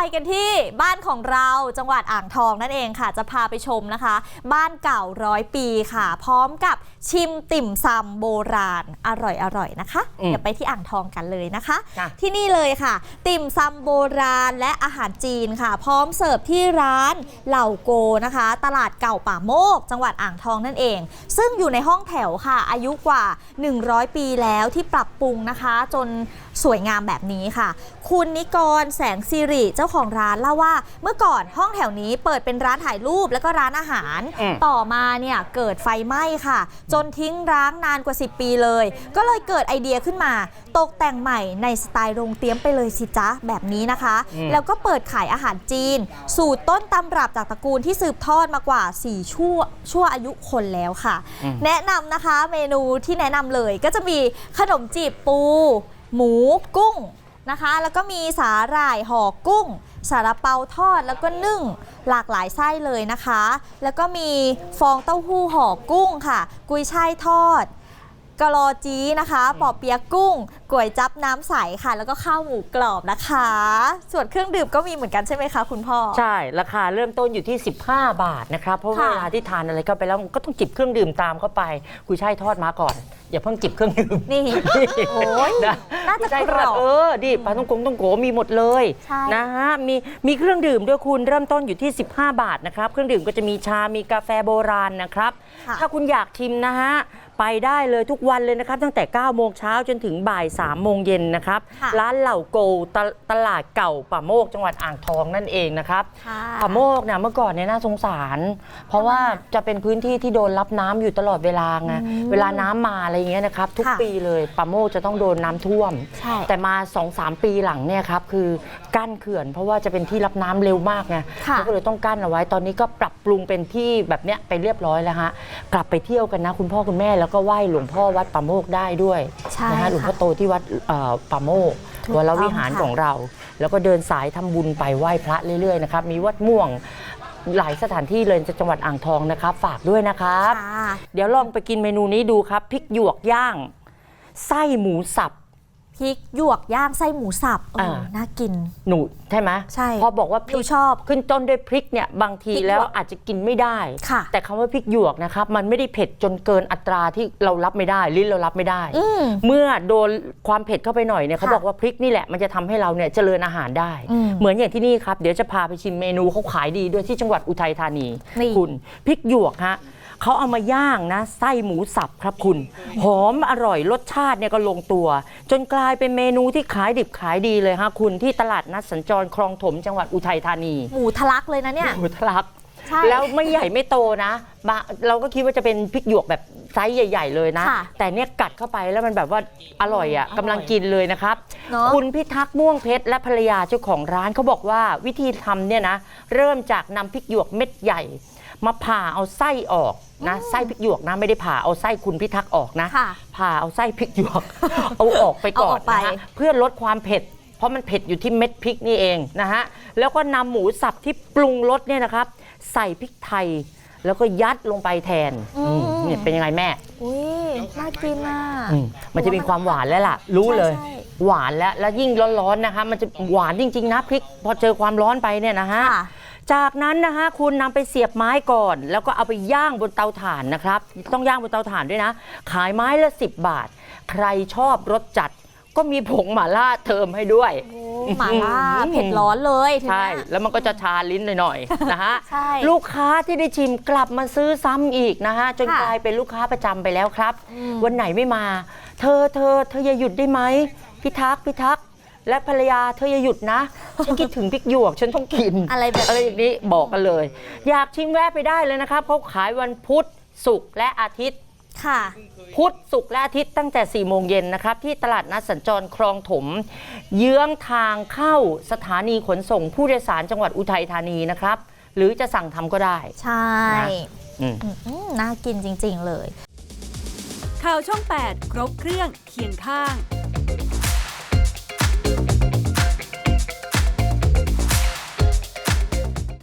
ไปกันที่บ้านของเราจังหวัดอ่างทองนั่นเองค่ะ จะพาไปชมนะคะ บ้านเก่าร้อยปีค่ะ พร้อมกับชิมติ่มซำโบราณอร่อยๆนะคะอืมเดี๋ยวไปที่อ่างทองกันเลยนะคะ ค่ะที่นี่เลยค่ะ ติ่มซำโบราณและอาหารจีนค่ะ พร้อมเสิร์ฟที่ร้านเหล่าโกนะคะ ตลาดเก่าป่าโมก จังหวัดอ่างทองนั่นเอง ซึ่งอยู่ในห้องแถวค่ะ อายุกว่า 100 ปีแล้วที่ปรับปรุงนะคะ จนสวยงามแบบนี้ค่ะ คุณนิกรแสงสิริเจ้าของร้านเล่าว่า เมื่อก่อนห้องแถวนี้เปิดเป็นร้านถ่ายรูปแล้วก็ร้านอาหาร อืม ต่อมาเนี่ยเกิดไฟไหม้ค่ะ จนทิ้งร้างนานกว่า 10 ปีเลย ก็เลยเกิดไอเดียขึ้นมา ตกแต่งใหม่ในสไตล์โรงเตรียมไปเลยสิจ๊ะแบบนี้นะคะ อืม แล้วก็เปิดขายอาหารจีน สูตรต้นตำรับจากตระกูลที่สืบทอดมากว่า 4 ชั่วชั่วอายุคนแล้วค่ะอืมแนะนำนะคะเมนูที่แนะนำเลยก็จะมีขนมจีบปู หมูกุ้ง นะคะ แล้วก็มีสาหร่ายห่อกุ้ง สาระเปาทอดแล้วก็นึ่งหลากหลายไส้เลยนะคะ แล้วก็มีฟองเต้าหู้ห่อกุ้งค่ะ กุยช่ายทอด กะลอจีนะคะปอเปียะกุ้งก๋วยจับน้ำใสค่ะ แล้วก็ข้าวหมูกรอบนะคะ ส่วนเครื่องดื่มก็มีเหมือนกันใช่ไหมคะคุณพ่อ ใช่ ราคาเริ่มต้นอยู่ที่ 15 บาทนะครับ เพราะค่ะเวลาที่ทานอะไรเข้าไปแล้วมันก็ต้องจิบเครื่องดื่มตามเข้าไปกุยช่ายทอดมาก่อน อย่าเพิ่งจิบเครื่องดื่มนี่โอ้ยนะน่าจะกุยช่ายกทรอดอบเออดิปลาต้องกงต้องโกมีหมดเลยใช่นะฮะมีมีเครื่องดื่มด้วยคุณเริ่มต้นอยู่ที่ 15 บาทนะครับ เครื่องดื่มก็จะมีชามีกาแฟโบราณนะครับค่ะถ้าคุณอยากชิมนะฮะ ไปได้เลยทุกวันเลยนะครับ ตั้งแต่ 9 โมงเช้าจนถึงบ่าย 3 โมงเย็นนะครับ ค่ะ ร้านเหล่าโกตตลาดเก่าป่าโมกจังหวัดอ่างทองนั่นเองนะครับ ค่ะ ป่าโมกเนี่ยเมื่อก่อนเนี่ยน่าสงสาร เพราะว่าจะเป็นพื้นที่ที่โดนรับน้ำอยู่ตลอดเวลาไงอืมเวลาน้ำมาอะไรอย่างเงี้ยนะครับทุกค่ะ ปีเลยป่าโมกจะต้องโดนน้ำท่วม ใช่ แต่มา2-3ปีหลังเนี่ยครับคือกั้นเขื่อน เพราะว่าจะเป็นที่รับน้ำเร็วมากไงค่ะ เขาก็เลยต้องกั้นเอาไว้ตอนนี้ก็ปรับปรุงเป็นที่แบบเนี้ยไปเรียบร้อยแล้วฮะ กลับไปเที่ยวกันนะ คุณพ่อคุณแม่แล้วก็ไหว้หลวงพ่อวัดป่าโมกได้ด้วยใช่นะฮะค่ะหลวงพ่อโตที่วัดเอ่อป่าโมกถูกวรวิหารต้องค่ะ ของเรา แล้วก็เดินสายทำบุญไปไหว้พระเรื่อยๆนะครับมีวัดม่วงหลายสถานที่เลยในจังหวัดอ่างทองนะครับ ฝากด้วยนะครับ ค่ะ เดี๋ยวลองไปกินเมนูนี้ดูครับพริกหยวกย่าง ไส้หมูสับ พริกหยวกย่างไส้หมูสับเอออ่าน่ากิน หนูใช่ไหมใช่พอบอกว่าพหนูริกชอบขึ้นต้นด้วยพริกเนี่ยบางทีพริกหยวกแล้วอาจจะกินไม่ได้ ค่ะ แต่คำว่าพริกหยวกนะครับมันไม่ได้เผ็ดจนเกินอัตราที่เรารับไม่ได้ลิ้นเรารับไม่ได้ อืม เมื่อโดนความเผ็ดเข้าไปหน่อยเนี่ยเขาค่ะบอกว่าพริกนี่แหละมันจะทำให้เราเนี่ยเจริญอาหารได้ อืมเหมือนอย่างที่นี่ครับ เดี๋ยวจะพาไปชิมเมนูเขาขายดีด้วยที่จังหวัดอุทัยธานีนี่ คุณพริกหยวกฮะ เขาเอามาย่างนะไส้หมูสับครับคุณ หอมอร่อยรสชาติเนี่ยก็ลงตัว จนกลายเป็นเมนูที่ขายดิบขายดีเลยฮะคุณที่ตลาดนัดสัญจรคลองถมจังหวัดอุทัยธานีหมูทะลักเลยนะเนี่ย หมูทะลัก ใช่ แล้วไม่ใหญ่ไม่โตนะบะเราก็คิดว่าจะเป็นพริกหยวกแบบ ไซส์ใหญ่ ๆ เลยนะ ค่ะแต่เนี่ยกัดเข้าไปแล้วมันแบบว่าอร่อยอะอร่อยกำลังกินเลยนะครับ เนอะ คุณพิทักษ์ม่วงเพชรและภรรยาเจ้าของร้านเขาบอกว่าวิธีทำเนี่ยนะ เริ่มจากนำพริกหยวกเม็ดใหญ่ มาผ่าเอาไส้ออกนะไส้พริกหยวกนะไม่ได้ผ่าเอาไส้คุณพิทักษ์ออกนะ ค่ะ ผ่าเอาไส้พริกหยวก เอาออกไปก่อนเอาออกไป นะฮะเพื่อลดความเผ็ด เพราะมันเผ็ดอยู่ที่เม็ดพริกนี่เองนะฮะแล้วก็นำหมูสับที่ปรุงรสเนี่ยนะครับ ใส่พริกไทย แล้วก็ยัดลงไปแทนอืมอืมเนี่ยเป็นยังไงแม่ อุ้ยน่ากินอะอืมมันจะมีความหวานแล้วล่ะ รู้เลยใช่ใช่หวานแล้วแล้วยิ่งร้อนๆนะคะ มันจะหวานจริง ๆ นะพริกพอเจอความร้อนไปเนี่ยนะฮะค่ะจากนั้นนะคะคุณนำไปเสียบไม้ก่อน แล้วก็เอาไปย่างบนเตาถ่านนะครับ ต้องย่างบนเตาถ่านด้วยนะ ขายไม้ละ 10 บาท ใครชอบรสจัด ก็มีผงหม่าล่าเติมให้ด้วยโอ้ หมาล่าเผ็ดร้อนเลยทีใช่เนี้ยแล้วมันก็จะชาลิ้นหน่อยๆนะฮะใช่ลูกค้าที่ได้ชิมกลับมาซื้อซ้ำอีกนะฮะจนค่ะกลายเป็นลูกค้าประจำไปแล้วครับอืมวันไหนไม่มา เธอเธอเธออย่าหยุดได้ไหมพี่ทักษ์พี่ทักษ์และภรรยาเธออย่าหยุดนะ ฉันคิดถึงพริกหยวก ฉันต้องกิน อะไรแบบอะไรอย่างนี้บอกกันเลย อยากชิมแวะไปได้เลยนะครับเขาขายวันพุธศุกร์และอาทิตย์ ค่ะ พุธศุกร์และอาทิตย์ตั้งแต่4โมงเย็นนะครับ ที่ตลาดนัดสัญจรคลองถม เยื้องทางเข้าสถานีขนส่งผู้โดยสารจังหวัดอุทัยธานีนะครับ หรือจะสั่งทำก็ได้ ใช่อืม อืมน่ากินจริง ๆ เลย ข่าวช่อง 8 ครบเครื่องเคียงข้าง